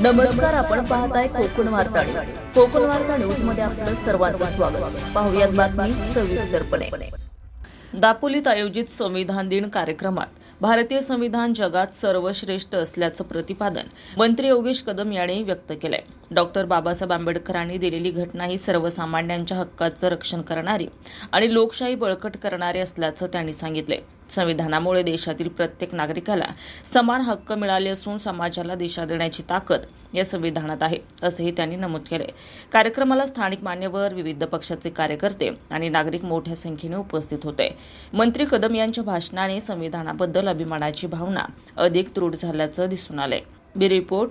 नमस्कार आपण पाहताय कोकण वार्ता न्यूज. कोकण वार्ता न्यूजमध्ये आपलं सर्वांचं स्वागत. पाहुयात बातमी सविस्तरपणे दापोलीत आयोजित संविधान दिन कार्यक्रमात भारतीय संविधान जगात सर्वश्रेष्ठ असल्याचं प्रतिपादन मंत्री योगेश कदम यांनी व्यक्त केलंय. डॉक्टर बाबासाहेब आंबेडकरांनी दिलेली घटना ही सर्वसामान्यांच्या हक्काचं रक्षण करणारी आणि लोकशाही बळकट करणारी असल्याचं त्यांनी सांगितले संविधानामुळे देशातील प्रत्येक नागरिकाला समान हक्क मिळाले असून समाजाला दिशा देण्याची ताकद या संविधानात आहे असंही त्यांनी नमूद केले कार्यक्रमाला स्थानिक मान्यवर विविध पक्षाचे कार्यकर्ते आणि नागरिक मोठ्या संख्येने उपस्थित होते. मंत्री कदम यांच्या भाषणाने संविधानाबद्दल अभिमानाची भावना अधिक दृढ झाल्याचं दिसून आलंय. बी रिपोर्ट